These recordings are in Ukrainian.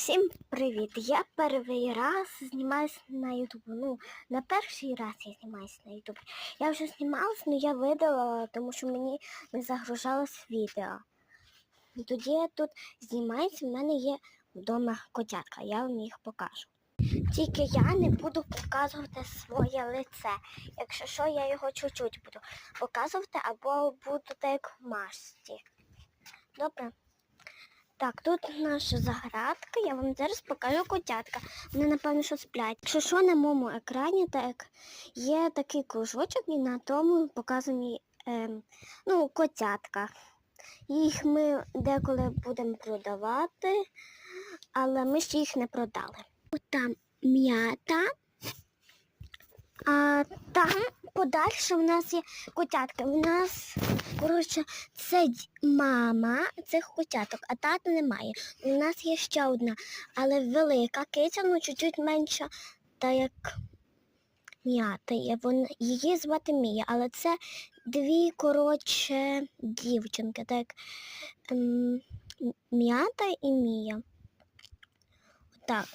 Всім привіт! Я перший раз знімаюся на Ютуб. Ну, на перший раз я знімаюся на Ютуб. Я вже знімалась, але я видала, тому що мені не загружалось відео. Тоді я тут знімаюся, в мене є вдома котятка, я вам їх покажу. Тільки я не буду показувати своє лице. Якщо що, я його чуть-чуть буду показувати або буду так в масці. Добре? Так, тут наша заградка, я вам зараз покажу котятка. Вони, напевно, що сплять. Якщо що на моєму екрані, так є такий кружочок і на тому показані ем, ну, котятка. Їх ми деколи будемо продавати, але ми ще їх не продали. Там м'ята, а там подальше в нас є котятка. У нас, коротше, це мама цих котяток, а тата немає. У нас є ще одна, але велика киця, ну чуть-чуть менша, та як м'ята є. Вон, її звати Мія, але це дві, коротше, дівчинки, так як ем, м'ята і Мія. Так.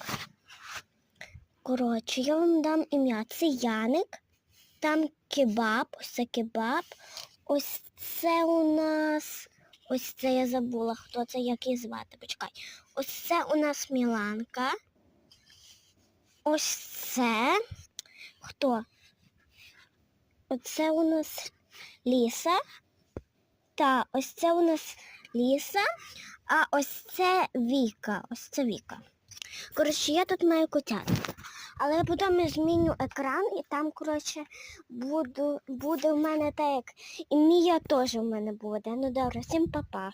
Коротше, я вам дам ім'я. Це Яник, там кебаб, ось це кебаб. Ось це у нас. Ось це я забула, хто це, як її звати. Почекай. Ось це у нас Міланка. Ось це. Хто? Оце у нас Ліса. Та, ось це у нас Ліса, а ось це Віка. Ось це Віка. Коротше, я тут маю котят. Але потім я зміню екран і там, коротше, буду, буде в мене так як і Мія теж в мене буде. Ну добре, всім па-па.